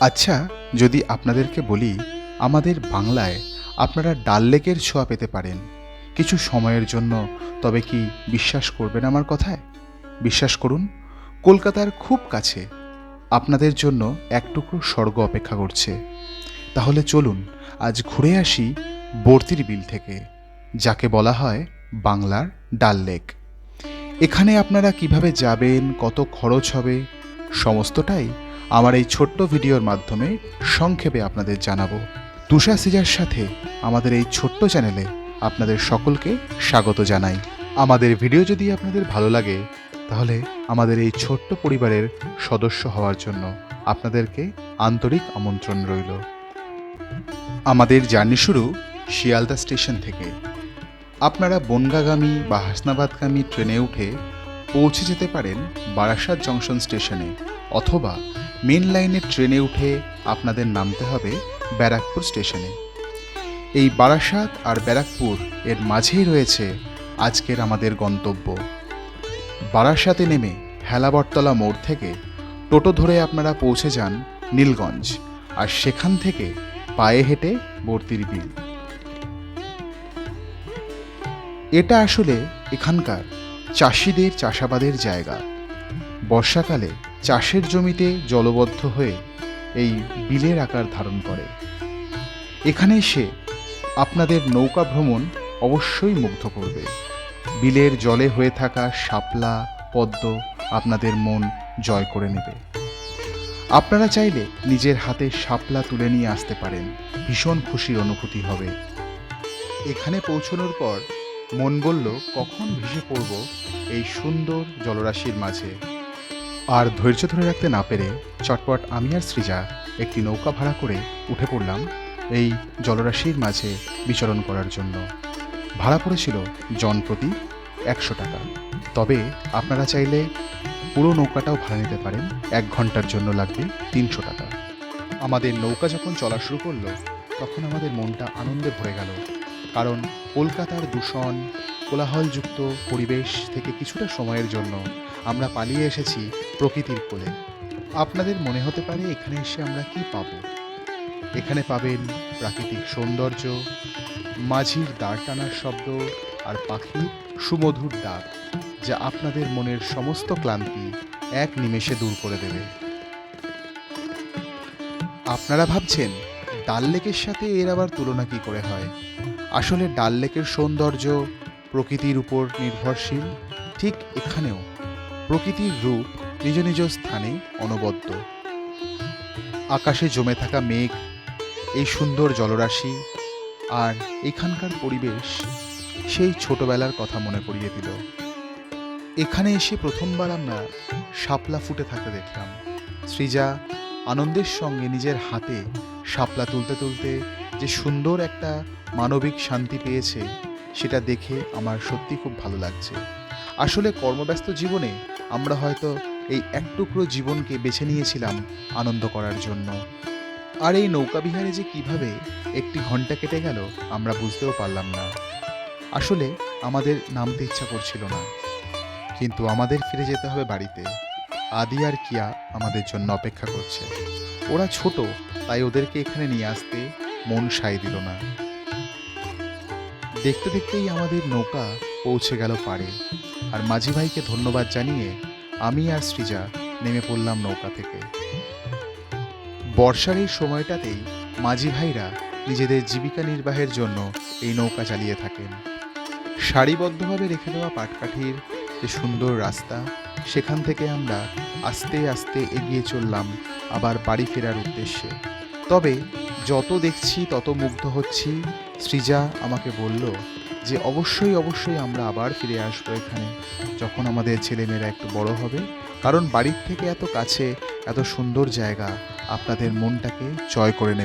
আচ্ছা যদি আপনাদেরকে বলি, আমাদের বাংলায় আপনারা ডাল লেকের ছোঁয়া পেতে পারেন। কিছু সময়ের জন্য তবে কি বিশ্বাস করবেন আমার কথায়? বিশ্বাস করুন, কলকাতার খুব কাছে আপনাদের জন্য এক টুকরো স্বর্গ অপেক্ষা করছে। তাহলে চলুন, আজ ঘুরে আসি বর্তির বিল থেকে, যাকে বলা হয় বাংলার ডাল লেক। এখানে আপনারা কীভাবে যাবেন, কত খরচ হবে, সমস্তটাই আমার এই ছোট্ট ভিডিওর মাধ্যমে সংক্ষেপে আপনাদের জানাব। তুষার সিজার সাথে আমাদের এই ছোট্ট চ্যানেলে আপনাদের সকলকে স্বাগত জানাই। আমাদের ভিডিও যদি আপনাদের ভালো লাগে, তাহলে আমাদের এই ছোট্ট পরিবারের সদস্য হওয়ার জন্য আপনাদেরকে আন্তরিক আমন্ত্রণ রইল। আমাদের জার্নি শুরু শিয়ালদা স্টেশন থেকে। আপনারা বনগাগামী বা হাসনাবাদগামী ট্রেনে উঠে পৌঁছে যেতে পারেন বারাসাত জংশন স্টেশনে অথবা মেন লাইনের ট্রেনে উঠে আপনাদের নামতে হবে ব্যারাকপুর স্টেশনে। এই বারাসাত আর ব্যারাকপুর এর মাঝেই রয়েছে আজকের আমাদের গন্তব্য। বারাসাতে নেমে হেলাবরতলা মোড় থেকে টোটো ধরে আপনারা পৌঁছে যান নীলগঞ্জ আর সেখান থেকে পায়ে হেঁটে বর্তির বিল। এটা আসলে এখানকার চাষিদের চাষাবাদের জায়গা। বর্ষাকালে চাষের জমিতে জলবদ্ধ হয়ে এই বিলের আকার ধারণ করে। এখানে এসে আপনাদের নৌকা ভ্রমণ অবশ্যই মুগ্ধ করবে। বিলের জলে হয়ে থাকা শাপলা, পদ্ম আপনাদের মন জয় করে নেবে। আপনারা চাইলে নিজের হাতে শাপলা তুলে নিয়ে আসতে পারেন। ভীষণ খুশির অনুভূতি হবে। এখানে পৌঁছানোর পর মন বলল, কখন ভেসে পড়ব এই সুন্দর জলরাশির মাঝে? আর ধৈর্য ধরে রাখতে না পেরে চটপট আমি আর সৃজা একটি নৌকা ভাড়া করে উঠে পড়লাম এই জলরাশির মাঝে বিচরণ করার জন্য। ভাড়া পড়েছিল জনপ্রতি একশো টাকা। তবে আপনারা চাইলে পুরো নৌকাটাও ভাড়া নিতে পারেন। এক ঘণ্টার জন্য লাগবে তিনশো টাকা। আমাদের নৌকা যখন চলা শুরু করল, তখন আমাদের মনটা আনন্দে ভরে গেল। কারণ কলকাতার দূষণ কোলাহলযুক্ত পরিবেশ থেকে কিছুটা সময়ের জন্য আমরা পালিয়ে এসেছি প্রকৃতির কোলে। আপনাদের মনে হতে পারে এখানে এসে আমরা কি পাব? এখানে পাবেন প্রাকৃতিক সৌন্দর্য, মাঝির দাঁড় টানার শব্দ আর পাখির সুমধুর ডাক, যা আপনাদের মনের সমস্ত ক্লান্তি এক নিমেষে দূর করে দেবে। আপনারা ভাবছেন, ডাল লেকের সাথে এর আবার তুলনা কি করে হয়? আসলে ডাল লেকের সৌন্দর্য প্রকৃতির উপর নির্ভরশীল, ঠিক এখানেও প্রকৃতির রূপ নিজ নিজ স্থানে অনবদ্য। আকাশে জমে থাকা মেঘ, এই সুন্দর জলরাশি আর এখানকার পরিবেশ সেই ছোটবেলার কথা মনে করিয়ে দিল। এখানে এসে প্রথমবার আমরা শাপলা ফুটে থাকতে দেখলাম। সৃজা আনন্দের সঙ্গে নিজের হাতে শাপলা তুলতে তুলতে যে সুন্দর একটা মানবিক শান্তি পেয়েছে সেটা দেখে আমার সত্যি খুব ভালো লাগছে। আসলে কর্মব্যস্ত জীবনে আমরা হয়তো এই এক টুকরো জীবনকে বেছে নিয়েছিলাম আনন্দ করার জন্য। আর এই নৌকা বিহারে যে কীভাবে একটি ঘণ্টা কেটে গেল আমরা বুঝতেও পারলাম না। আসলে আমাদের নামতে ইচ্ছা করছিল না। কিন্তু আমাদের ফিরে যেতে হবে বাড়িতে। আদি আর কিয়া আমাদের জন্য অপেক্ষা করছে। ওরা ছোট, তাই ওদেরকে এখানে নিয়ে আসতে মন সায় দিল না। দেখতে দেখতেই আমাদের নৌকা পৌঁছে গেল পাড়ে। আর মাঝি ভাইকে ধন্যবাদ জানিয়ে আমি আর সৃজা নেমে পড়লাম নৌকা থেকে। বর্ষার এই সময়টাতেই মাঝি ভাইরা নিজেদের জীবিকা নির্বাহের জন্য এই নৌকা চালিয়ে থাকেন। সারিবদ্ধভাবে রেখে দেওয়া পাটকাঠির যে সুন্দর রাস্তা, সেখান থেকে আমরা আস্তে আস্তে এগিয়ে চললাম আবার বাড়ি ফেরার উদ্দেশ্যে। তবে যত দেখছি তত মুগ্ধ হচ্ছি সৃজা আমাকে বলল যে অবশ্যই অবশ্যই আমরা আবার ফিরে আসব এখানে যখন আমাদের ছেলেমেয়েরা একটু বড় হবে। কারণ বাড়ির থেকে এত কাছে, এত সুন্দর জায়গা আপনাদের মনটাকে জয় করে নেবে।